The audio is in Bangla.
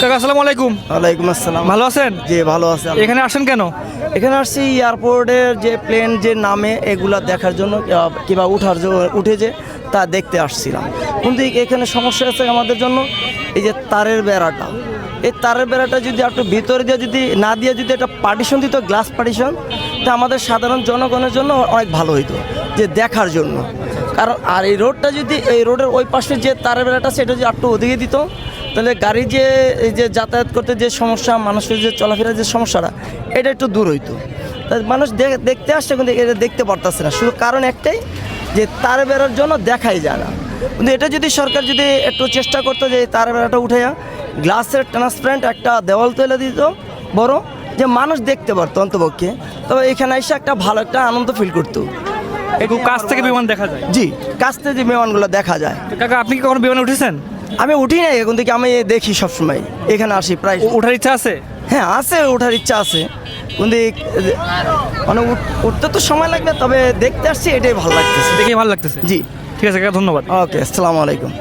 কাকা আসসালামু আলাইকুম। ওয়ালাইকুম আসসালাম। ভালো আছেন? জি ভালো আছে এখানে আসেন কেন? এখানে আসছি এয়ারপোর্টের যে প্লেন যে নামে এগুলা দেখার জন্য কিংবা উঠার জন্য উঠেছে তা দেখতে আসছিলাম। কিন্তু এখানে সমস্যা আছে আমাদের জন্য এই যে তারের বেড়াটা। এই তারের বেড়াটা যদি একটু ভিতরে দিয়ে যদি না দিয়ে যদি একটা পার্টিশন দিত গ্লাস পার্টিশন তা আমাদের সাধারণ জনগণের জন্য অনেক ভালো হইতো যে দেখার জন্য। কারণ আর এই রোডটা যদি এই রোডের ওই পাশে যে তারের বেড়াটা সেটা যদি একটু ওদিকে দিত তাহলে গাড়ি যে এই যে যাতায়াত করতে যে সমস্যা মানুষের যে চলাফেরার যে সমস্যাটা এটা একটু দূর হইতো। মানুষ দেখতে আসছে কিন্তু এটা দেখতে পারতেছে না। শুধু কারণ একটাই যে তার বেড়ার জন্য দেখাই যায় না। কিন্তু এটা যদি সরকার যদি একটু চেষ্টা করতো যে তার বেড়াটা উঠে গ্লাসের ট্রান্সপারেন্ট একটা দেওয়াল তুলে দিত বড় যে মানুষ দেখতে পারতো অন্তপক্ষে তবে এখানে এসে একটা ভালো একটা আনন্দ ফিল করতো। কাছ থেকে বিমান দেখা যায়? জি কাছ থেকে যে বিমানগুলো দেখা যায়। কাকা আপনি কি কখনো বিমানে উঠেছেন? আমি উঠি নাই এখন থেকে আমি দেখি সবসময়। এখানে আসি প্রায়। ওঠার ইচ্ছা আছে? হ্যাঁ আছে ওঠার ইচ্ছা আছে। কিন্তু মানে উঠ- উঠতে তো সময় লাগবে তবে দেখতে আসছি এটাই ভালো লাগতেছে। দেখে ভালো লাগতেছে। জি। ঠিক আছে ধন্যবাদ। ওকে আসসালামু আলাইকুম।